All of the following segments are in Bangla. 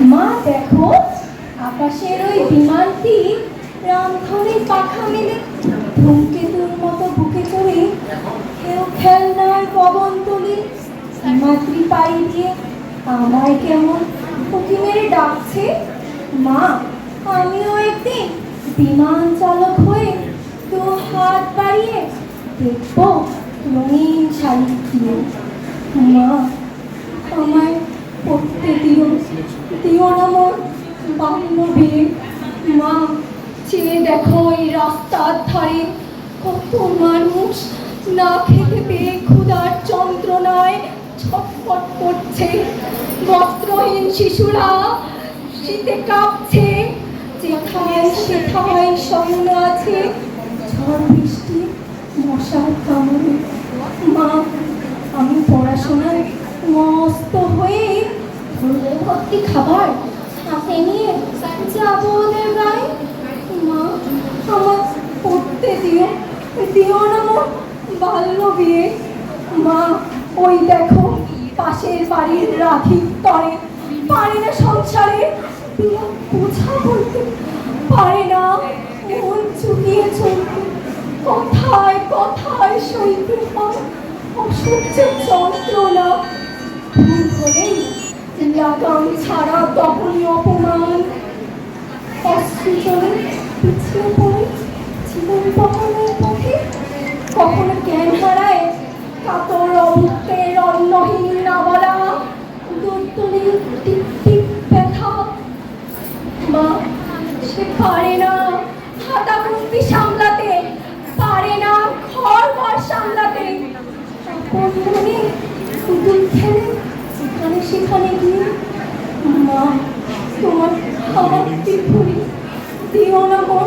মা, দেখো, আকাশের ওই বিমানটি রামধনের পাখা মেলে। ধূমকেতুর মতো বুকে চড়ে কেউ খেলনার পবন তুলি। মাতৃ পাই দিয়ে আমায় কেমন উকি মেরে ডাকছে। মা, আমিও একদিন বিমান চালক হয়ে তো হাত বাড়িয়ে দেখব রঙিন শাড়ি দিয়ে মা, আমায় পড়তে দিও। দিও না মোর মা, চেয়ে দেখো এই রাস্তার ধারে কত মানুষ। না খেতে পেয়ে ক্ষুধার যন্ত্রণায় ছটফট করছে। বস্ত্রহীন শিশুরা শীতে কাঁপছে। যেথায় সেথায় স্বর্ণ আছে। ঝড় বৃষ্টি, মশার কামড়ে। মা, আমি পড়াশোনায় মস্ত হয়ে ভর্তি খাবার হাতে নিয়ে যাব ওদের গায়ে? মা আমার পড়তে দিও দিও না বাল্য বিয়ে। মা, ওই দেখো, পাশের বাড়ির রাখি তরে। পারে না সংসারে বোঝা বলতে পারে না। মন চুকিয়ে চলতে, কথায় কথায় সইতে হয়। অসহ্য যন্ত্রণা লাগাম ছাড়া তখনই অপমান। কখনো জ্ঞান হারায় কাতর অমুক্তের অন্নহীন টিপ ব্যথা। মা, সে পারে না। হাতা কুস্তি সামলাতে, পারে না ঘর ঘর সামলাতে মনে পুতুল খেলে যেখানে সেখানে গিয়ে মা তোমার হাতটি ধরি দিও না মোর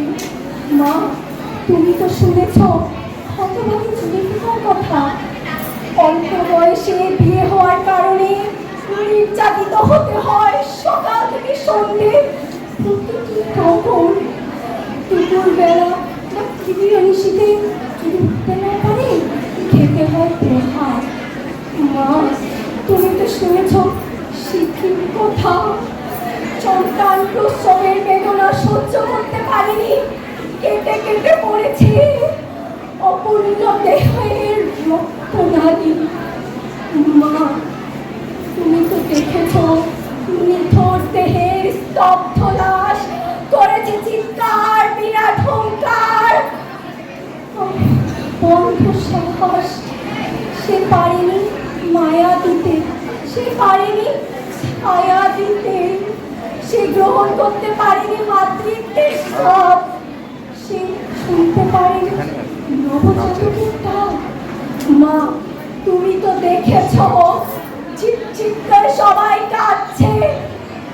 মা, তুমি তো শুনেছ হতভাগী জীবিকার কথা। অল্প বয়সে বিয়ে হওয়ার কারণে নির্যাতিত হতে হয় সকাল থেকে সন্ধে। প্রতিটি প্রহর দুপুর বেলা বা গৃহনিশীতে যদি উঠতে না পারে খেতে হয় প্রভাত মা, তুমি তো শুনেছ, শিক্ষিত কথা সন্তান প্রসবের বেদনা সহ্য করতে পারেনি। কেটে কেটে পড়েছে। অপূর্ণ দেহের রক্ত মা, তুমি তো দেখেছ, নিথর দেহের স্তব্ধ লাশ। করেছে চিৎকার, বিরাট হুঙ্কার। বন্ধ সাহস, সে পারেনি মায়া দিতে। সে পারেনি ছায়া দিতে। সে গ্রহণ করতে পারেনি মাতৃত্বের দেখেছ চিৎ চিৎ সবাই কাঁদছে।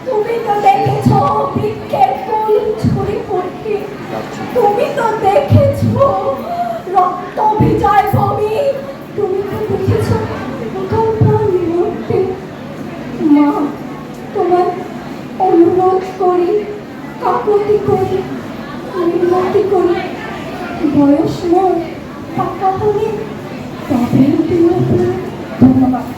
তুমি তো দেখেছ বৃক্ষের ফুল ঝরে পড়তে তুমি তো দেখেছ রক্ত বিজয় ভূমি। তুমি তো দেখেছ মা, তোমার অনুরোধ করি, কাকুতি করি মিনতি করি। বয়স মোর পাকা হলে どうも。